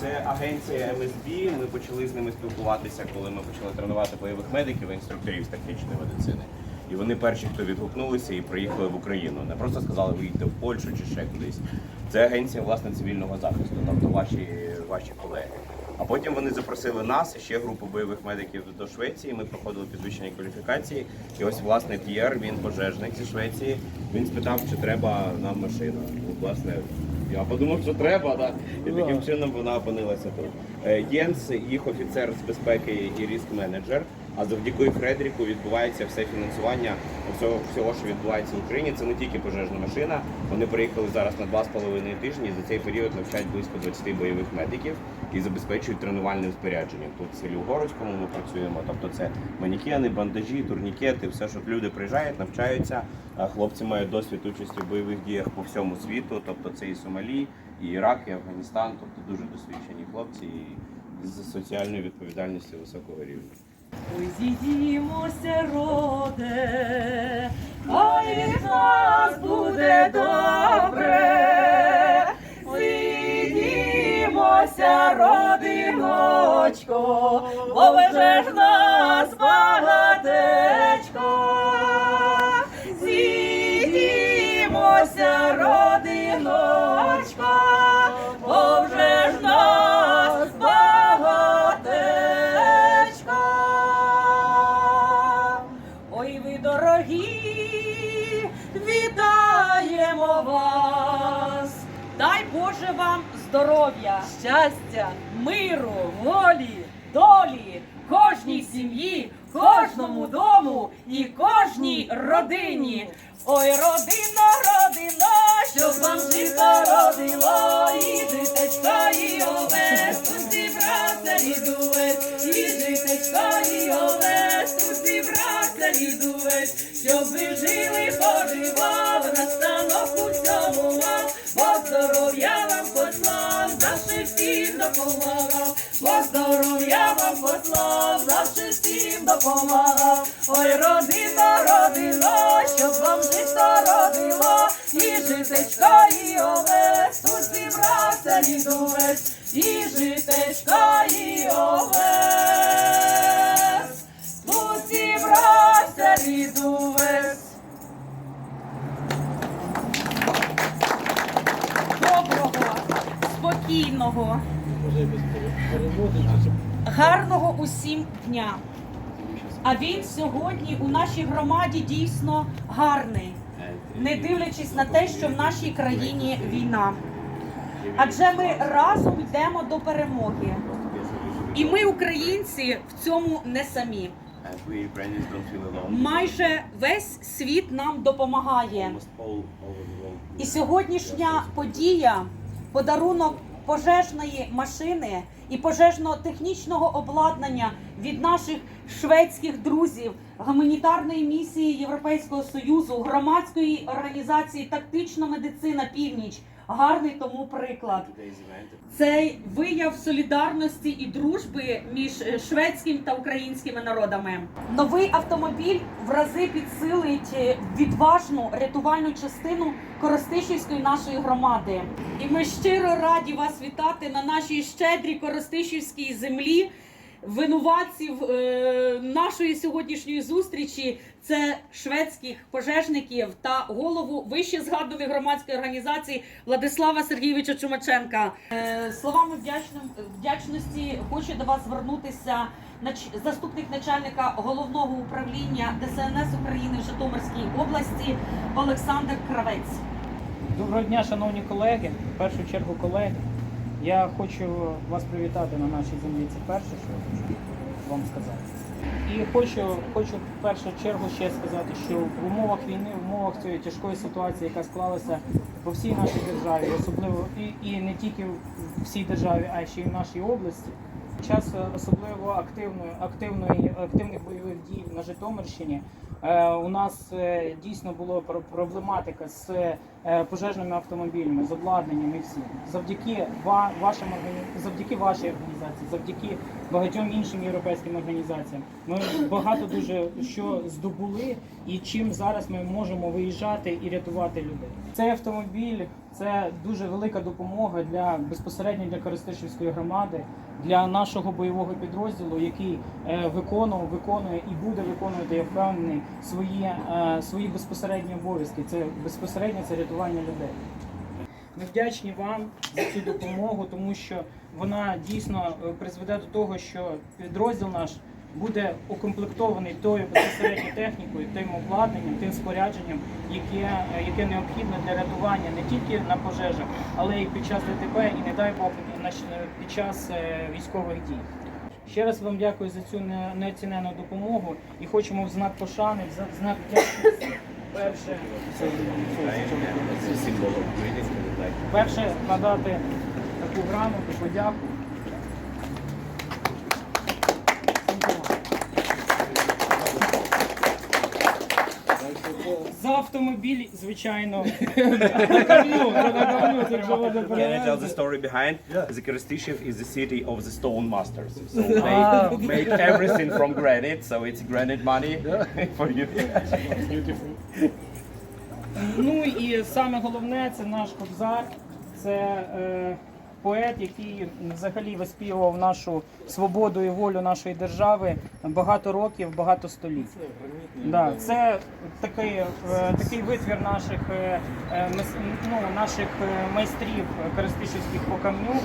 Це агенція МСБ. Ми почали з ними спілкуватися, коли ми почали тренувати бойових медиків і інструкторів з тактичної медицини. І вони перші, хто відгукнулися і приїхали в Україну. Не просто сказали ви виїдьте в Польщу чи ще кудись. Це агенція власне цивільного захисту, тобто ваші, ваші колеги. А потім вони запросили нас і ще групу бойових медиків до Швеції. Ми проходили підвищення кваліфікації. І ось власне П'єр, він пожежник зі Швеції. Він спитав, чи треба нам машина. Власне, я подумав, що треба, да. і таким чином вона опинилася тут. Е, Єнс, їх офіцер з безпеки і ріск менеджер. А завдяки Фредріку відбувається все фінансування всього, всього, що відбувається в Україні. Це не тільки пожежна машина. Вони приїхали зараз на два з половиною тижні. За цей період навчають близько 20 бойових медиків і забезпечують тренувальним спорядженням. Тут в селі Угородському ми працюємо. Тобто це манікени, бандажі, турнікети, все, що люди приїжджають, навчаються. Хлопці мають досвід участі в бойових діях по всьому світу. Тобто це і Сомалі, і Ірак, і Афганістан. Тобто дуже досвідчені хлопці і з соціальною відповідальністю високого рівня. Ой, зійдімося, роде, хай від нас буде добре. Зійдімося, родиночко, повеже ж нас багатечко. Зійдімося, родиночко, щастя, миру, волі, долі, кожній сім'ї, кожному дому і кожній родині. Ой, родина, родина, щоб вам жито родило, і дитечка, і овес, тут зібрався рідувець, і дитечка, і овес, тут зібрався рідувець, щоб ви жили, поживав, на станок у цьому мав, бо здоров'я вам послав, завжди всім допомагав, бо здоров'я вам послав, завжди всім допомагав. Ой, родина, родина, щоб вам життя родило, і житечка, і овець, тут зібрався рідовець, і житечка, і овець, спокійного, гарного усім дня. А він сьогодні у нашій громаді дійсно гарний, не дивлячись на те, що в нашій країні війна. Адже ми разом йдемо до перемоги. І ми, українці, в цьому не самі. Майже весь світ нам допомагає. І сьогоднішня подія, подарунок пожежної машини і пожежно-технічного обладнання від наших шведських друзів, гуманітарної місії Європейського союзу, громадської організації Тактична медицина Північ. Гарний тому приклад. Цей вияв солідарності і дружби між е, шведським та українськими народами. Новий автомобіль в рази підсилить е, відважну рятувальну частину Коростишівської нашої громади. І ми щиро раді вас вітати на нашій щедрій Коростишівській землі. Винуватців е, нашої сьогоднішньої зустрічі це шведських пожежників та голову вище згаданої громадської організації Владислава Сергійовича Чумаченка. Е, словами вдячним, вдячності хочу до вас звернутися нач- заступник начальника головного управління ДСНС України в Житомирській області Олександр Кравець. Доброго дня, шановні колеги. В першу чергу, колеги. Я хочу вас привітати на нашій землі. Це перше, що я хочу вам сказати. І хочу, хочу в першу чергу ще сказати, що в умовах війни, в умовах цієї тяжкої ситуації, яка склалася по всій нашій державі, особливо і, і не тільки в всій державі, а ще й в нашій області. Час е, особливо активної, активної, активних бойових дій на Житомирщині е, у нас е, дійсно була про- проблематика з пожежними автомобілями, з обладнанням і всім. Завдяки ва- вашим завдяки вашій організації, завдяки багатьом іншим європейським організаціям, ми багато дуже що здобули, і чим зараз ми можемо виїжджати і рятувати людей. Цей автомобіль Це дуже велика допомога для безпосередньо для Коростишівської громади, для нашого бойового підрозділу, який е, виконував, виконує і буде виконувати, я впевнений, свої, е, свої безпосередні обов'язки. Це безпосередньо це рятування людей. Ми вдячні вам за цю допомогу, тому що вона дійсно е, призведе до того, що підрозділ наш буде укомплектований тою безпосередньо технікою, тим обладнанням, тим спорядженням, яке, е, яке необхідне для рятування не тільки на пожежах, але й під час ДТП, і не дай Бог е, під час е, військових дій. Ще раз вам дякую за цю не- неоцінену допомогу і хочемо в знак пошани, в знак вдячності. Перше, перше надати таку грамоту, подяку. За автомобіль, звичайно. На говно, це на говно, це вже буде Can I tell the story behind? The Korostyshev is the city of the stone masters. So they make everything from granite, so it's granite money for you. Ну і саме головне це наш кобзар. Це е, поет, який взагалі виспівував нашу свободу і волю нашої держави багато років, багато століть. Да, це такий, е, такий витвір наших, е, е, ну, наших майстрів Коростишівських по камню.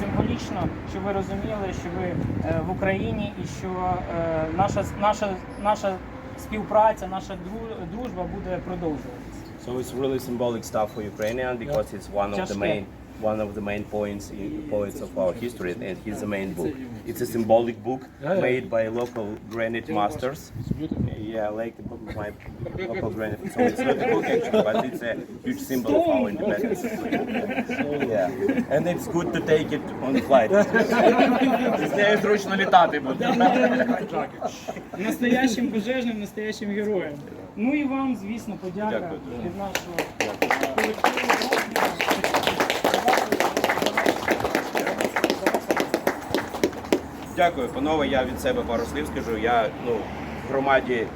Символічно, щоб ви розуміли, що ви в Україні і що наша, наша, наша співпраця, наша дружба буде продовжуватися. So it's really symbolic stuff for Ukrainian because it's one of the main one of the main points in poets of our history and he's the main book. It's a symbolic book made by local granite masters. Yeah, like my local granite. So it's not a book actually, but it's a huge symbol of our independence. Yeah. And it's good to take it on flight. З нею зручно літати буде. Настоящим пожежним, настоящим героєм. Ну і вам, звісно, подяка Дякую. від нашого Дякую, панове. Я від себе пару слів скажу. Я ну, в громаді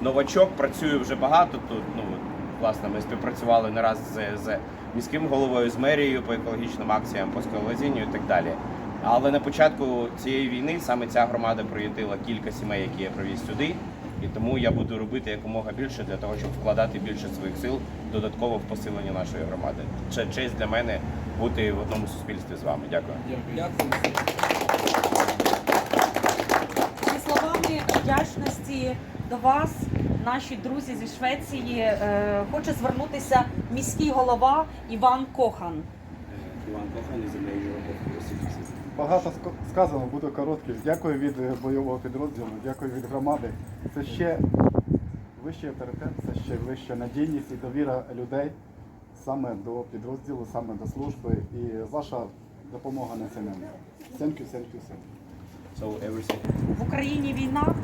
новачок, працюю вже багато тут. Ну, власне, ми співпрацювали не раз з, з міським головою, з мерією по екологічним акціям, по скалолазінню і так далі. Але на початку цієї війни саме ця громада приютила кілька сімей, які я привіз сюди. І тому я буду робити якомога більше для того, щоб вкладати більше своїх сил додатково в посилення нашої громади. Це честь для мене бути в одному суспільстві з вами. Дякую. Зі словами вдячності до вас, наші друзі зі Швеції, е, хоче звернутися міський голова Іван Кохан. Іван Кохан із Багато ск- сказано, буду короткий. Дякую від бойового підрозділу, дякую від громади. Це ще вищий авторитет, це ще вища надійність і довіра людей саме до підрозділу, саме до служби. І ваша допомога неціненна. Thank you, thank you, thank you. So everything. В Україні війна,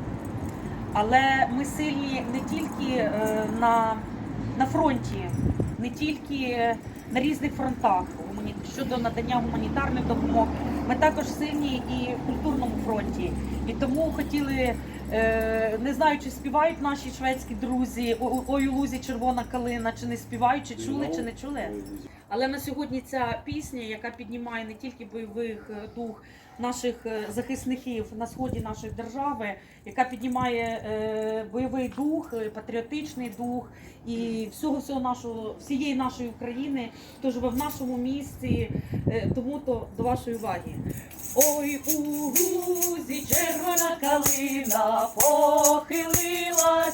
але ми сильні не тільки е, на, на фронті, не тільки на різних фронтах щодо надання гуманітарної допомоги. Ми також сильні і в культурному фронті. І тому хотіли, е, не знаю, чи співають наші шведські друзі, «О- о- ой у лузі червона калина, чи не співають, чи чули, чи не чули. Але на сьогодні ця пісня, яка піднімає не тільки бойових е, дух наших е, захисників на сході нашої держави, яка піднімає е, бойовий дух, патріотичний дух і всього всього нашого всієї нашої України, хто живе в нашому місті. Е, тому то до вашої уваги. Ой, у гузі червона калина похилилася.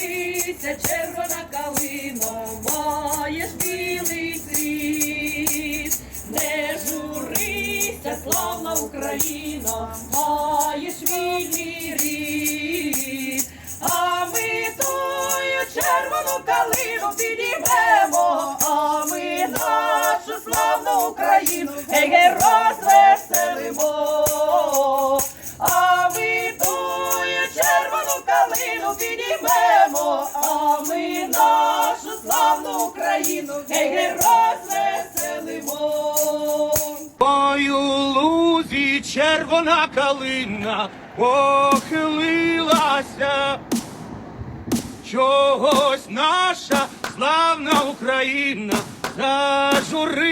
це червона калино, маєш білий світ, не журися, славна Україна, маєш вільний рід, а ми тою червону калину підіймемо, а ми нашу славну Україну, гей, розве. Підіймемо, а ми нашу славну Україну, гей, гей, розвеселимо. У лузі червона калина похилилася. Чогось наша славна Україна зажурилася.